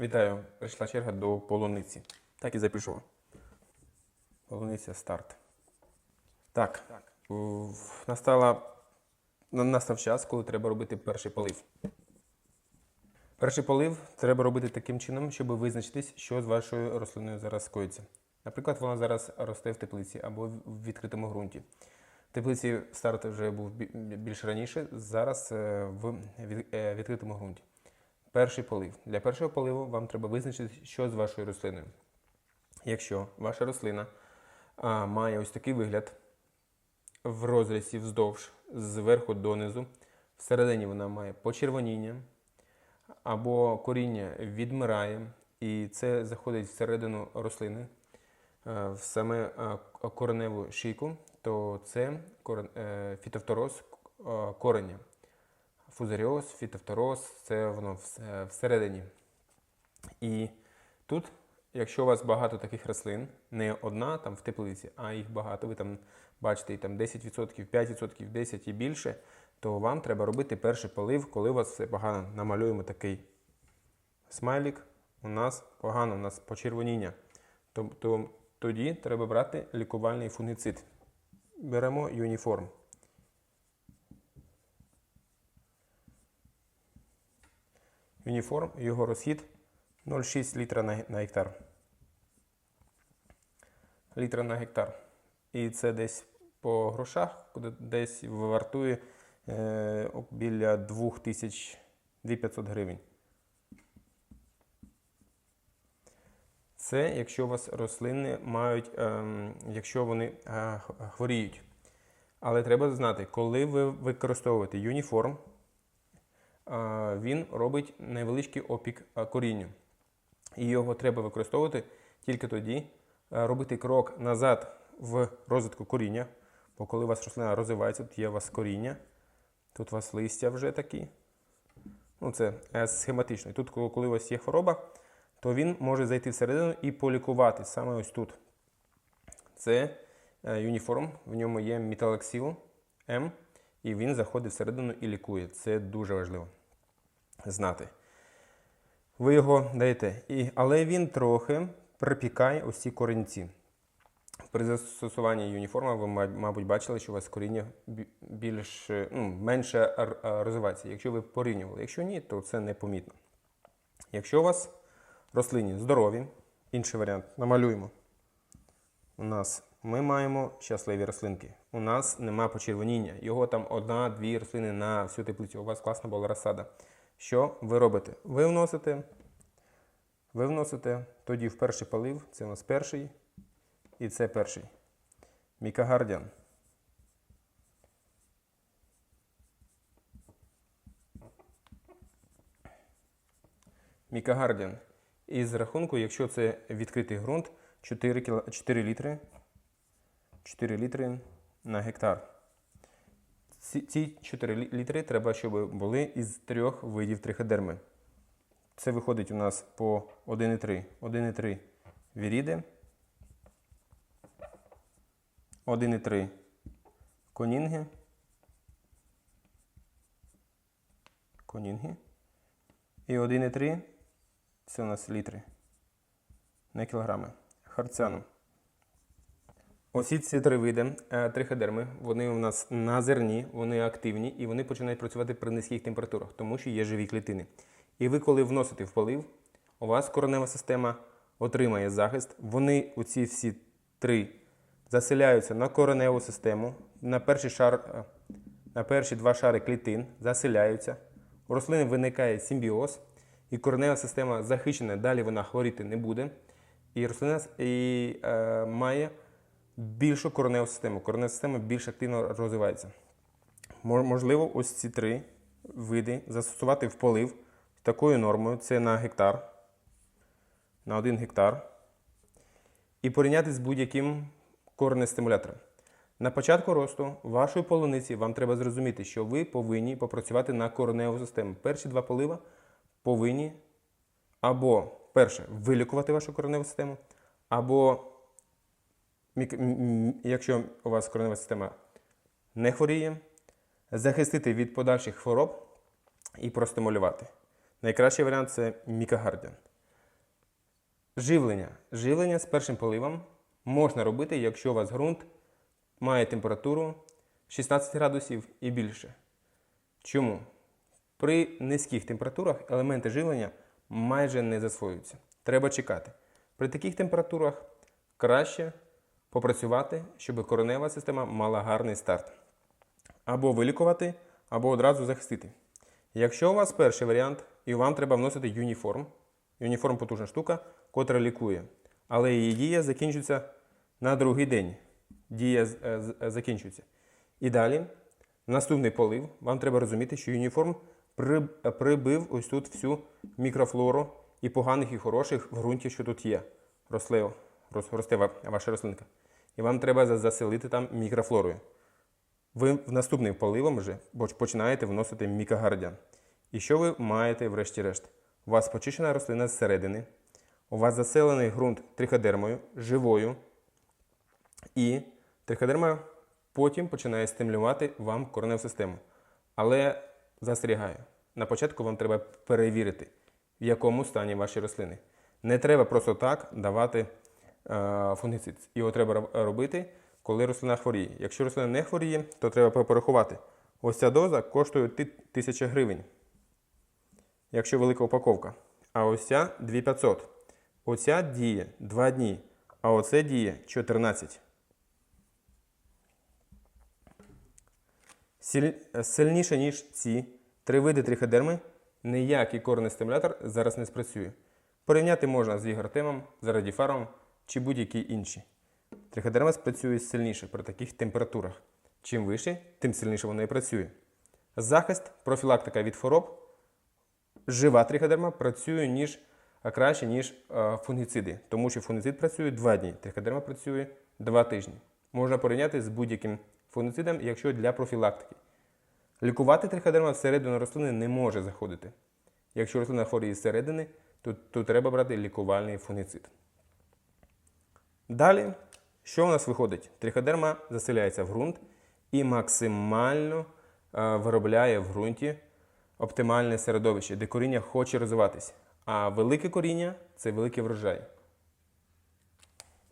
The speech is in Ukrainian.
Вітаю! Прийшла черга до полуниці. Так і запишу. Полуниця старт. Так. Настала, настав час, коли треба робити перший полив. Перший полив треба робити таким чином, щоб визначитись, що з вашою рослиною зараз коїться. Наприклад, вона зараз росте в теплиці або в відкритому ґрунті. В теплиці старт вже був більш раніше, зараз е, в е, відкритому ґрунті. Перший полив. Для першого поливу вам треба визначити, що з вашою рослиною. Якщо ваша рослина а, має ось такий вигляд в розрізі вздовж, зверху донизу, всередині вона має почервоніння або коріння відмирає, і це заходить всередину рослини, е, в саме е, кореневу шийку, то це е, фітофтороз кореня. Фузаріоз, фітофтороз, це воно всередині. І тут, якщо у вас багато таких рослин, не одна там в теплиці, а їх багато, ви там бачите і там 10%, 5%, 10% і більше, то вам треба робити перший полив, коли у вас все погано. Намалюємо такий смайлік. У нас погано, у нас почервоніння. Тобто тоді треба брати лікувальний фунгіцид. Беремо юніформ. Юніформ, його розхід 0,6 літра на, гектар. Літра на гектар. І це десь по грошах, куди десь вартує е, біля 2500 гривень. Це якщо у вас рослини мають, ем, якщо вони е, хворіють. Але треба знати, коли ви використовуєте юніформ, він робить невеличкий опік корінню. І його треба використовувати тільки тоді, робити крок назад в розвитку коріння. Бо коли у вас рослина розвивається, тут є у вас коріння, тут у вас листя вже такі. Ну, це е, схематично. І тут, коли у вас є хвороба, то він може зайти всередину і полікувати саме ось тут. Це е, юніформ, в ньому є металоксил М, і він заходить всередину і лікує. Це дуже важливо знати. Ви його даєте, і, але він трохи припікає ось ці корінці. При застосуванні юніформа ви, мабуть, бачили, що у вас коріння бі- більш, е, ну, менше розвивається. Якщо ви порівнювали. Якщо ні, то це непомітно. Якщо у вас рослині здорові, інший варіант, намалюємо. У нас ми маємо щасливі рослинки. У нас нема почервоніння. Його там одна-дві рослини на всю теплицю. У вас класна була розсада. Що ви робите? Ви вносите, ви вносите тоді в перший полив, це у нас перший, і це перший. Мікагардіан. Мікагардіан. І з рахунку, якщо це відкритий ґрунт, 4, кіло, 4 літри 4 літри на гектар. Ці, ці 4 літри треба, щоб були із трьох видів триходерми. Це виходить у нас по 1,3. 1,3 віріди, 1,3 конінги, конінги і 1,3 це у нас літри на кілограми. Харцяну. Усі ці три види е, триходерми, вони у нас на зерні, вони активні і вони починають працювати при низьких температурах, тому що є живі клітини. І ви, коли вносите в полив, у вас коренева система отримає захист. Вони, оці всі три, заселяються на кореневу систему, на перший шар, е, на перші два шари клітин заселяються. У рослини виникає симбіоз, і коренева система захищена, далі вона хворіти не буде. І рослина і, е, має більшу кореневу систему. Коренева система більш активно розвивається. Можливо, ось ці три види застосувати в полив такою нормою це на гектар, на один гектар, і порівняти з будь-яким коренестимулятором. На початку росту вашої полуниці вам треба зрозуміти, що ви повинні попрацювати на кореневу систему. Перші два полива повинні або перше вилікувати вашу кореневу систему, або якщо у вас коренева система не хворіє, захистити від подальших хвороб і простимулювати. Найкращий варіант це мікагардіан. Живлення. Живлення з першим поливом можна робити, якщо у вас ґрунт має температуру 16 градусів і більше. Чому? При низьких температурах елементи живлення майже не засвоюються. Треба чекати. При таких температурах краще попрацювати, щоб коренева система мала гарний старт. Або вилікувати, або одразу захистити. Якщо у вас перший варіант, і вам треба вносити юніформ, юніформ потужна штука, котра лікує, але її дія закінчується на другий день. Дія е, е, закінчується. І далі, наступний полив, вам треба розуміти, що юніформ прибив ось тут всю мікрофлору і поганих, і хороших в ґрунті, що тут є. Росле, рос- росте ваша рослинка. І вам треба заселити там мікрофлорою. Ви в наступним поливом вже починаєте вносити мікогардіан. І що ви маєте врешті-решт? У вас почищена рослина зсередини, у вас заселений ґрунт триходермою, живою, і триходерма потім починає стимулювати вам кореневу систему. Але застерігаю, на початку вам треба перевірити, в якому стані ваші рослини. Не треба просто так давати е, фунгіцид. Його треба робити, коли рослина хворіє. Якщо рослина не хворіє, то треба порахувати. Ось ця доза коштує ти- 1000 гривень, якщо велика упаковка. А ось ця 2500. Оця діє 2 дні, а оце діє 14. Сіль- е, Сильніше, ніж ці три види триходерми, ніякий корний стимулятор зараз не спрацює. Порівняти можна з ігротемом, з радіфаром чи будь-які інші. Триходерма спрацює сильніше при таких температурах. Чим вище, тим сильніше воно і працює. Захист, профілактика від хвороб. Жива триходерма працює ніж, краще, ніж е, фунгіциди, тому що фунгіцид працює 2 дні, триходерма працює 2 тижні. Можна порівняти з будь-яким фунгіцидом, якщо для профілактики. Лікувати триходерма всередину рослини не може заходити. Якщо рослина хворіє зсередини, то, то треба брати лікувальний фунгіцид. Далі, що у нас виходить? Триходерма заселяється в ґрунт і максимально е, виробляє в ґрунті оптимальне середовище, де коріння хоче розвиватися. А велике коріння це великий врожай.